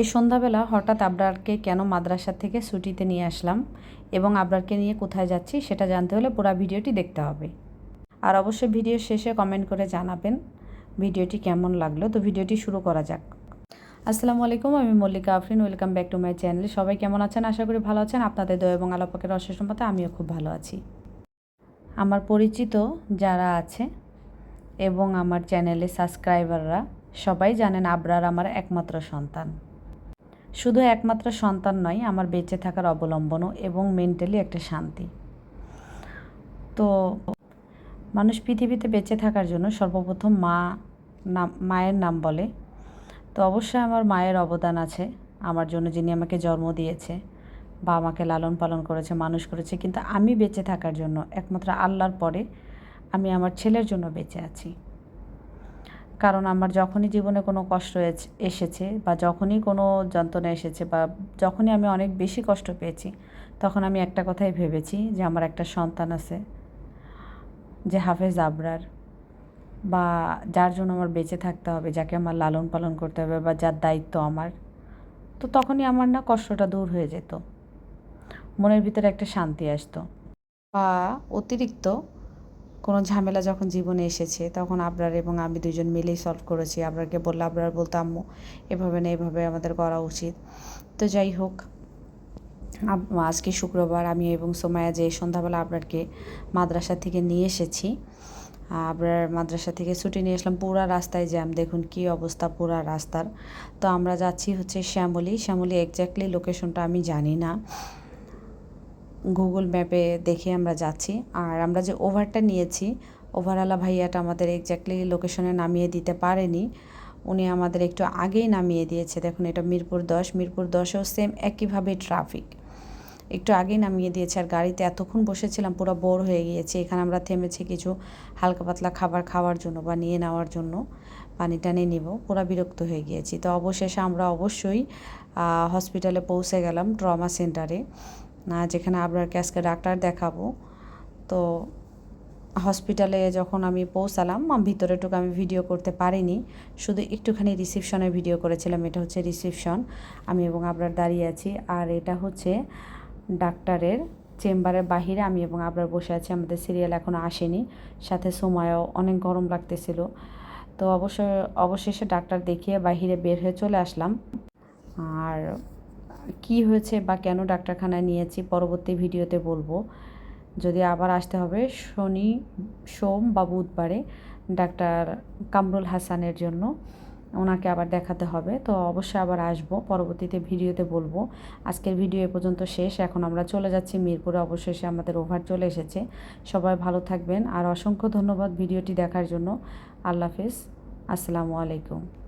এই সন্ধ্যাবেলা হঠাৎ আবরারকে কেন মাদ্রাসা থেকে ছুটিতে নিয়ে আসলাম এবং আবরারকে নিয়ে কোথায় যাচ্ছি সেটা জানতে হলে পুরো ভিডিওটি দেখতে হবে। আর অবশ্যই ভিডিও শেষে কমেন্ট করে জানাবেন ভিডিওটি কেমন লাগল। তো ভিডিওটি শুরু করা যাক। আসসালামু আলাইকুম, আমি Mallika Afrin welcome back to my channel সবাই কেমন আছেন? আশা করি ভালো আছেন। আপনাদের দয়া এবং আলোপকের অশেষ মতে আমিও খুব ভালো আছি। আমার পরিচিত যারা আছে এবং আমার চ্যানেলে সাবস্ক্রাইবাররা সবাই জানেন আবরার আমার একমাত্র সন্তান। শুধু একমাত্র সন্তান নয়, আমার বেঁচে থাকার অবলম্বনও এবং মেন্টালি একটা শান্তি। তো মানুষ পৃথিবীতে বেঁচে থাকার জন্য সর্বপ্রথম মা নাম, মায়ের নাম বলে। তো অবশ্যই আমার মায়ের অবদান আছে, আমার জন্য যিনি আমাকে জন্ম দিয়েছে, বা আমাকে লালন পালন করেছে, মানুষ করেছে, কিন্তু আমি বেঁচে থাকার জন্য একমাত্র আল্লাহর পরে আমি আমার ছেলের জন্য বেঁচে আছি। কারণ আমার যখনই জীবনে কোনো কষ্ট এসেছে বা যখনই কোনো যন্ত্রণা এসেছে বা যখনই আমি অনেক বেশি কষ্ট পেয়েছি, তখন আমি একটা কথাই ভেবেছি যে আমার একটা সন্তান আছে, যে হাফেজ আবরার বা যার জন্য আমার বেঁচে থাকতে হবে, যাকে আমার লালন পালন করতে হবে বা যার দায়িত্ব আমার। তো তখনই আমার না কষ্টটা দূর হয়ে যেত। মনের ভিতরে একটা শান্তি আসতো। বা অতিরিক্ত কোনো ঝামেলা যখন জীবনে এসেছে, তখন আবরার এবং আমি দুজন মিলেই সলভ করেছি। আবরারকে বললে, আবরার বলতো, আম্মু, এভাবে না, এভাবে আমাদের করা উচিত। তো যাই হোক আজকে শুক্রবার আমি এবং সোমায়া যে সন্ধ্যাবেলা আবরারকে মাদ্রাসা থেকে নিয়ে এসেছি, আবরার মাদ্রাসা থেকে ছুটি নিয়ে আসলাম পুরা রাস্তায় জ্যাম। দেখুন কি অবস্থা পুরা রাস্তার। তো আমরা যাচ্ছি হচ্ছে শ্যামলি। শ্যামলি এক্স্যাক্টলি লোকেশনটা আমি জানি না। গুগল ম্যাপে দেখে আমরা যাচ্ছি। আর আমরা যে ওভারটা নিয়েছি ওভারওয়ালা ভাইয়াটা আমাদের এক্স্যাক্টলি লোকেশনে নামিয়ে দিতে পারেনি। উনি আমাদের একটু আগেই নামিয়ে দিয়েছে। দেখুন, এটা মিরপুর দশ। মিরপুর দশেও সেম একইভাবে ট্রাফিক একটু আগেই নামিয়ে দিয়েছে। আর গাড়িতে এতক্ষণ বসেছিলাম, পুরো বোর হয়ে গিয়েছে। এখানে আমরা থেমেছি কিছু হালকা পাতলা খাবার খাওয়ার জন্য বা নিয়ে নেওয়ার জন্য পানি টানি নিব। পুরো বিরক্ত হয়ে গিয়েছি। তো অবশেষে আমরা অবশ্যই হসপিটালে পৌঁছে গেলাম ট্রমা সেন্টারে যেখানে আবরারকে আজকে ডাক্তার দেখাবো। তো হসপিটালে যখন আমি পৌঁছালাম ভিতরেটুকু আমি ভিডিও করতে পারিনি। শুধু একটুখানি রিসিপশনে ভিডিও করেছিলাম, এটা হচ্ছে রিসিপশন। আমি এবং আবরার দাঁড়িয়ে আছি, আর এটা হচ্ছে ডাক্তারের চেম্বারের বাহিরে। আমি এবং আবরার বসে আছি, আমাদের সিরিয়াল এখনও আসেনি। সাথে সময়ও, অনেক গরম লাগতেছিল। তো অবশ্য, অবশেষে ডাক্তার দেখিয়ে বাহিরে বের হয়ে চলে আসলাম। আর কি হয়েছে বা কেন ডাক্তারখানায় নিয়েছি পরবর্তী ভিডিওতে বলব। যদি আবার আসতে হবে, শনি, সোম বা বুধবারে ডাক্তার কামরুল হাসানের জন্য ওনাকে আবার দেখাতে হবে। তো অবশ্যই আবার আসব, পরবর্তীতে ভিডিওতে বলব। আজকের ভিডিও এ পর্যন্ত শেষ। এখন আমরা চলে যাচ্ছি মিরপুরে, অবশেষে আমাদের ওভার চলে এসেছে। সবাই ভালো থাকবেন। আর অসংখ্য ধন্যবাদ ভিডিওটি দেখার জন্য। আল্লাহ হাফিজ। আসসালামু আলাইকুম।